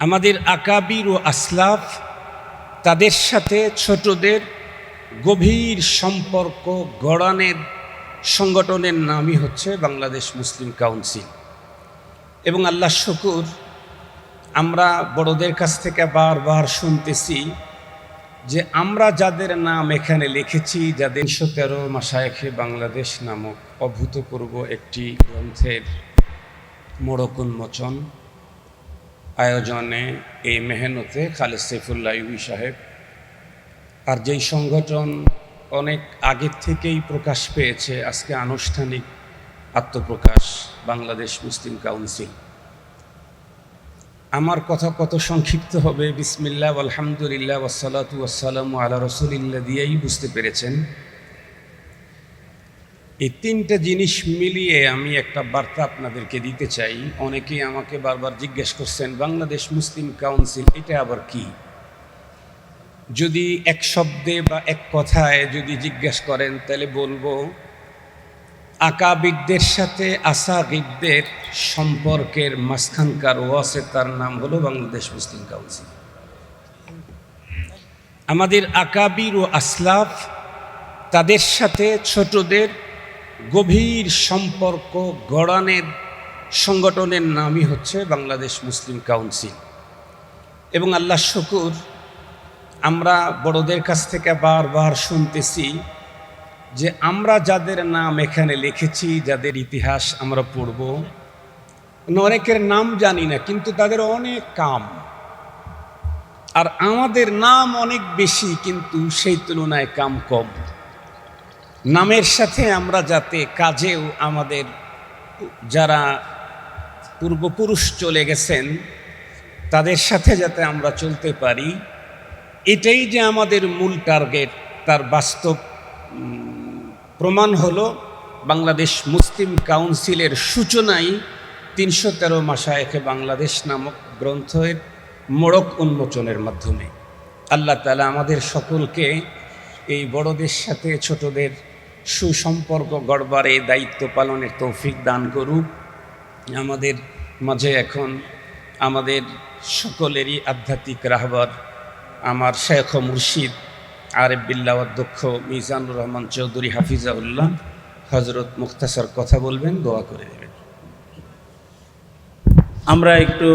আমাদের আকাবির ও আসলাফ তাদের সাথে ছোটদের গভীর সম্পর্ক গড়ানের সংগঠনের নামই হচ্ছে বাংলাদেশ মুসলিম কাউন্সিল। এবং আল্লাহ শকুর, আমরা বড়দের কাছ থেকে বারবার শুনতেছি যে আমরা যাদের নাম এখানে লিখেছি, যাদের তিনশো তেরো মাসায়খে বাংলাদেশ নামক অভূতপূর্ব একটি গ্রন্থের মোড়ক উন্মোচন আয়োজনে এই মেহনতে খালেদ সৈফুল্লাহ ইউবি সাহেব আর যেই সংগঠন অনেক আগের থেকেই প্রকাশ পেয়েছে, আজকে আনুষ্ঠানিক আত্মপ্রকাশ বাংলাদেশ মুসলিম কাউন্সিল। আমার কথা কত সংক্ষিপ্ত হবে, বিসমিল্লাহ আলহামদুলিল্লাহ ওসালাতু ওয়াসালাম আলা রসুলিল্লাহ দিয়েই বুঝতে পেরেছেন। এই তিনটা জিনিস মিলিয়ে আমি একটা বার্তা আপনাদেরকে দিতে চাই। অনেকেই আমাকে বারবার জিজ্ঞেস করছেন, বাংলাদেশ মুসলিম কাউন্সিল, এটা আবার কি? যদি এক শব্দে বা এক কথায় যদি জিজ্ঞেস করেন, তাহলে বলব আকাবিদদের সাথে আসাগিদদের সম্পর্কের মাঝখানকার ওয়াসে তার নাম হলো বাংলাদেশ মুসলিম কাউন্সিল। আমাদের আকাবির ও আসলাফ তাদের সাথে ছোটদের গভীর সম্পর্ক গড়ানের সংগঠনের নামই হচ্ছে বাংলাদেশ মুসলিম কাউন্সিল। এবং আল্লাহ শুকুর, আমরা বড়দের কাছ থেকে বারবার শুনতেছি যে আমরা যাদের নাম এখানে লিখেছি, যাদের ইতিহাস আমরা পড়ব অনেকের নাম জানি না, কিন্তু তাদের অনেক কাম। আর আমাদের নাম অনেক বেশি, কিন্তু সেই তুলনায় কাম কম। নামের সাথে আমরা যাতে কাজেও আমাদের যারা পূর্বপুরুষ চলে গেছেন, তাদের সাথে যাতে আমরা চলতে পারি, এটাই যে আমাদের মূল টার্গেট। তার বাস্তব প্রমাণ হলো বাংলাদেশ মুসলিম কাউন্সিলের সূচনাই তিনশো তেরো মাসায়কে বাংলাদেশ নামক গ্রন্থের মোড়ক উন্মোচনের মাধ্যমে। আল্লাহ তালা আমাদের সকলকে এই বড়দের সাথে, ছোটদের সুসম্পর্ক গড়বারে দায়িত্ব পালনের তৌফিক দান করুক। আমাদের মাঝে এখন আমাদের সকলেরই আধ্যাত্মিক রাহবার আমার শেখ মুর্শিদ আরেফ বিল্লাহ অধ্যক্ষ মিজানুর রহমান চৌধুরী হাফিজাউল্লাহ হজরত মুখতাসর কথা বলবেন, দোয়া করে দেবেন। আমরা একটু